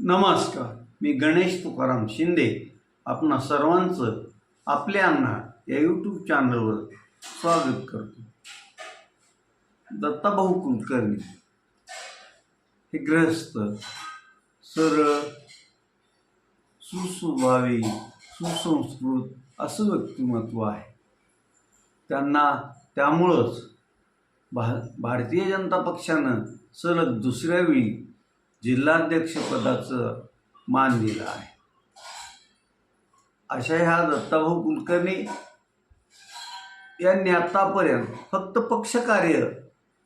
नमस्कार. मी गणेश तुकाराम शिंदे. आपणा सर्वांचं आपल्यांना या यूट्यूब चॅनलवर स्वागत करतो. दत्ताभाऊ कुलकर्णी. हे ग्रहस्थ सरळ सुस्वभावी सुसंस्कृत असं व्यक्तिमत्व आहे. त्यांना त्यामुळंच भा भारतीय जनता पक्षानं सलग दुसऱ्या वेळी जिल्हाध्यक्षपदाचं मान दिलं आहे. अशा ह्या दत्ताभाऊ कुलकर्णी यांनी आत्तापर्यंत फक्त पक्षकार्य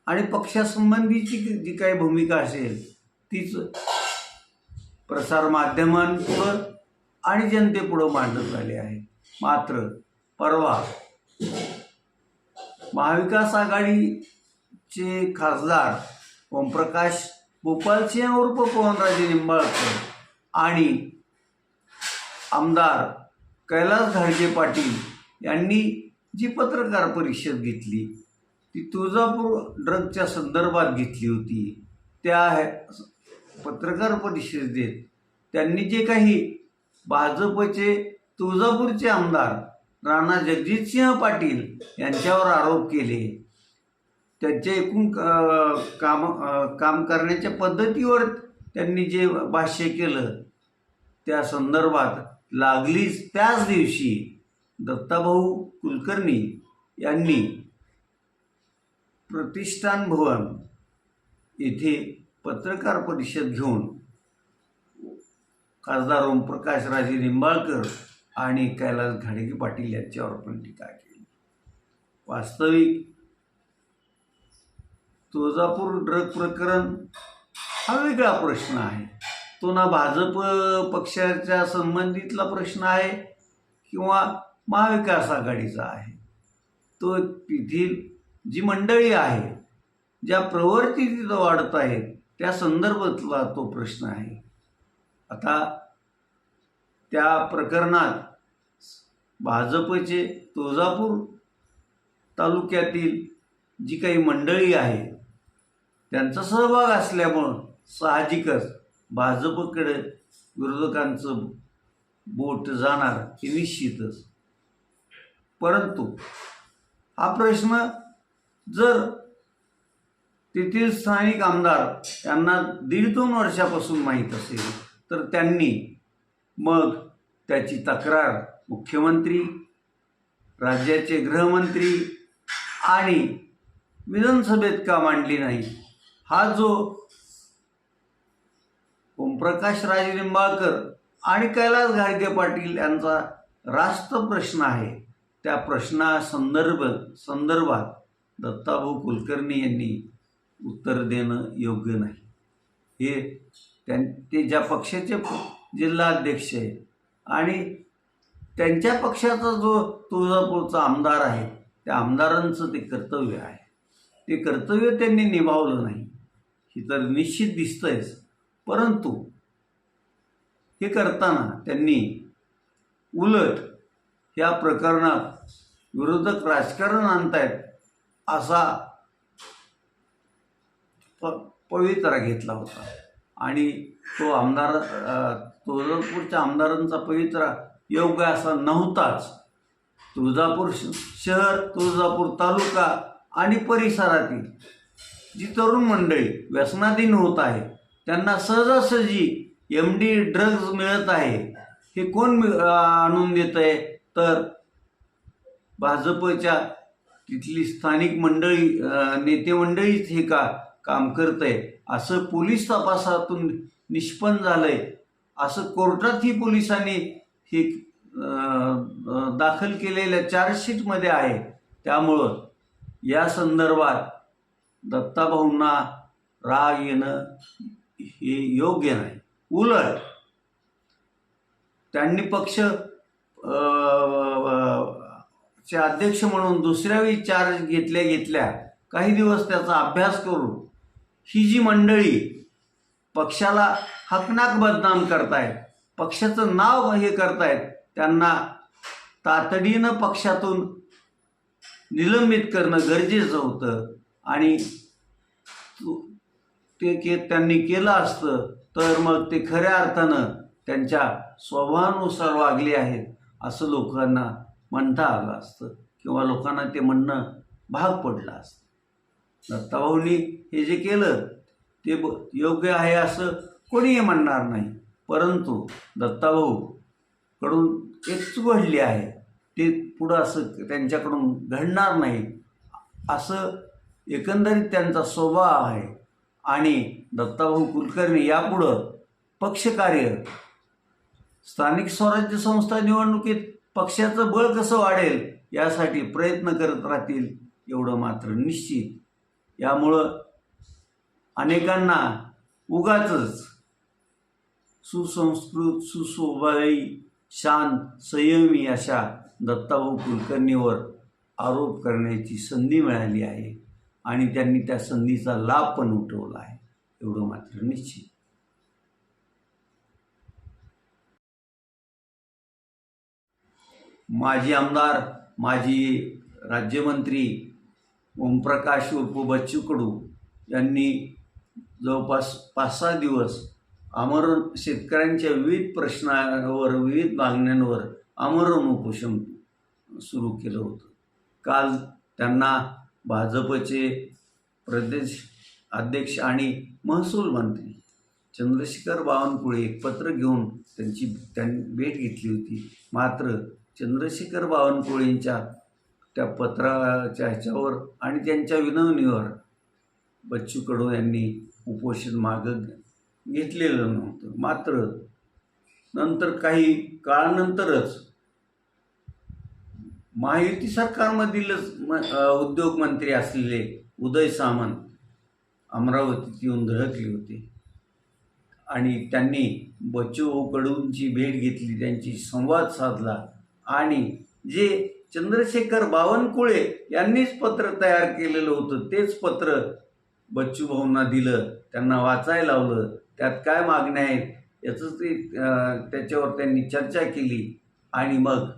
आणि पक्षासंबंधीची जी काही भूमिका असेल तीच प्रसारमाध्यमांपुढं आणि जनतेपुढं मांडत आली आहे. मात्र परवा महाविकास आघाडीचे खासदार ओमप्रकाश गोपालसिंह उर्फ पवनराजे निंबाळकर आणि आमदार कैलास घाडगे पाटील यांनी जी पत्रकार परिषद घेतली ती तुळजापूर ड्रगच्या संदर्भात घेतली होती. त्या पत्रकार परिषदेत त्यांनी जे काही भाजपचे तुळजापूरचे आमदार राणा जगजितसिंह पाटील यांच्यावर आरोप केले. त्यांचे एकूण काम काम करण्याच्या पद्धतीवर त्यांनी जे भाष्य केलं त्या संदर्भात लागलीच त्याच दिवशी दत्ताभाऊ कुलकर्णी यांनी प्रतिष्ठान भवन येथे पत्रकार परिषद घेऊन खासदार ओमप्रकाश राजे निंबाळकर आणि कैलास घाडगे पाटील यांच्यावर पण टीका केली. वास्तविक तुळजापूर ड्रग प्रकरण हा वेगळा प्रश्न आहे. तो ना भाजप पक्षाच्या संबंधितला प्रश्न आहे किंवा महाविकास आघाडीचा आहे. तो तेथील जी मंडळी आहे ज्या प्रवृत्ती तिथं वाढत आहेत त्या संदर्भातला तो प्रश्न आहे. आता त्या प्रकरणात भाजपचे तुळजापूर तालुक्यातील जी काही मंडळी आहे त्यांचा सहभाग असल्यामुळं साहजिकच भाजपकडे विरोधकांचं बोट जाणार हे निश्चितच. परंतु हा प्रश्न जर तेथील स्थानिक आमदार यांना दीड दोन वर्षापासून माहीत असेल तर त्यांनी मग त्याची तक्रार मुख्यमंत्री राज्याचे गृहमंत्री आणि विधानसभेत का मांडली नाही? हा जो ओमप्रकाश राजलिंबाळकर आणि कैलास घाडगे पाटील यांचा रास्त प्रश्न आहे त्या प्रश्नासंदर्भ संदर्भात दत्ताभाऊ कुलकर्णी यांनी उत्तर देणं योग्य नाही. हे त्यां ते ज्या पक्षाचे जिल्हाध्यक्ष आहे आणि त्यांच्या पक्षाचा जो तुळजापूरचा आमदार आहे त्या आमदारांचं ते कर्तव्य आहे. ते कर्तव्य त्यांनी निभावलं नाही. ही तर निश्चित दिसतंयच परंतु हे करताना त्यांनी उलट या प्रकरणात विरोधक राजकारण आणतायत असा प पवित्रा घेतला होता. आणि तो आमदार तुळजापूरच्या आमदारांचा पवित्रा योग्य असा नव्हताच. तुळजापूर श- शहर तुळजापूर तालुका आणि परिसरातील जी तरुण मंडळी व्यसनाधीन होत आहे त्यांना सहजासहजी एम डी ड्रग्ज मिळत आहे हे कोण आणून देत आहे? तर भाजपच्या तिथली स्थानिक मंडळी नेते मंडळीच हे का काम करत आहे. असं पोलीस तपासातून निष्पन्न झालं आहे असं कोर्टातही पोलिसांनी हे दाखल केलेल्या चार्जशीटमध्ये आहे. त्यामुळं या संदर्भात दत्ताभाऊंना राग येणं हे योग्य नाही. उलट त्यांनी पक्ष चे अध्यक्ष म्हणून दुसऱ्या वेळी चार्ज घेतल्या घेतल्या काही दिवस त्याचा अभ्यास करून ही जी मंडळी पक्षाला हकनाक बदनाम करतायत पक्षाचं नाव हे करतायत त्यांना तातडीनं पक्षातून निलंबित करणं गरजेचं होतं. आणि ते के त्यांनी केलं असतं तर मग ते खऱ्या अर्थानं त्यांच्या स्वभावानुसार वागले आहेत असं लोकांना म्हणता आलं असतं किंवा लोकांना ते म्हणणं भाग पडलं असतं. दत्ताभाऊंनी हे जे केलं ते ब योग्य आहे असं कोणीही म्हणणार नाही परंतु दत्ताभाऊकडून एक चूक घडली आहे ते पुढं असं त्यांच्याकडून घडणार नाही असं एकंदरीत त्यांचा स्वभाव आहे. आणि दत्ताभाऊ कुलकर्णी यापुढं पक्षकार्य स्थानिक स्वराज्य संस्था निवडणुकीत पक्षाचं बळ कसं वाढेल यासाठी प्रयत्न करत राहतील एवढं मात्र निश्चित. यामुळं अनेकांना उगाचच सुसंस्कृत सुस्वभावी शांत संयमी अशा दत्ताभाऊ कुलकर्णीवर आरोप करण्याची संधी मिळाली आहे. आणि त्यांनी त्या संधीचा लाभ पण उठवला आहे. एवढं मात्र निश्चित. माजी आमदार माजी राज्यमंत्री ओमप्रकाश उर्फ बच्चू कडू यांनी जवळपास पाच सहा दिवस आमरण शेतकऱ्यांच्या विविध प्रश्नावर विविध मागण्यांवर आमरण उपोषण सुरू केलं होतं. काल त्यांना भाजपचे प्रदेश अध्यक्ष आणि महसूल मंत्री चंद्रशेखर बावनकुळे एक पत्र घेऊन त्यांची त्यांनी भेट घेतली होती. मात्र चंद्रशेखर बावनकुळेंच्या त्या पत्राच्या ह्याच्यावर आणि त्यांच्या विनवणीवर बच्चू कडू यांनी उपोषण मागं घेतलेलं नव्हतं. मात्र नंतर काही काळानंतरच महायुती सरकारमधीलच म उद्योगमंत्री असलेले उदय सामंत अमरावतीत येऊन धडकले होते. आणि त्यांनी बच्चू कडूंची भेट घेतली त्यांची संवाद साधला आणि जे चंद्रशेखर बावनकुळे यांनीच पत्र तयार केलेलं होतं तेच पत्र बच्चू भाऊंना दिलं त्यांना वाचायला लावलं. त्यात काय मागण्या आहेत याचं ते त्याच्यावर त्यांनी चर्चा केली आणि मग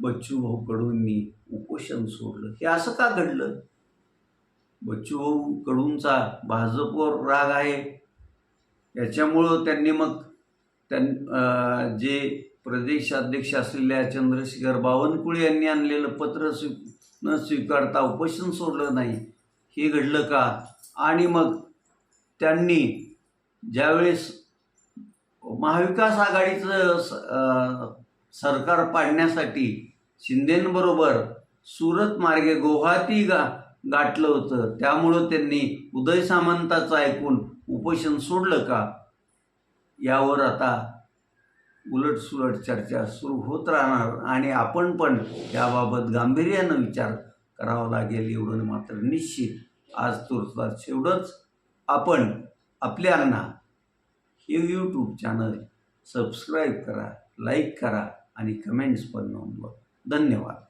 बच्चू कडूंनी उपोषण सोडलं. हे असं का घडलं? बच्चू कडूंचा भाजपवर राग आहे. याच्यामुळं त्यांनी मग त्यां जे प्रदेशाध्यक्ष असलेल्या चंद्रशेखर बावनकुळे यांनी आणलेलं पत्र स्वी न स्वीकारता उपोषण सोडलं नाही. हे घडलं का? आणि मग त्यांनी ज्यावेळेस महाविकास आघाडीचं स- सरकार पाडण्यासाठी शिंदेंबरोबर सुरत मार्गे गुवाहाटी गा गाठलं होतं. त्यामुळं त्यांनी उदय सामंताचं ऐकून उपोषण सोडलं का? यावर आता उलटसुलट चर्चा सुरू होत राहणार आणि आपण पण याबाबत गांभीर्यानं विचार करावा लागेल एवढं मात्र निश्चित. आज तुर्तास एवढंच. आपण आपल्यांना हे यूट्यूब चॅनल सबस्क्राईब करा लाईक करा आणि कमेंट्स पण नोंदवा. धन्यवाद.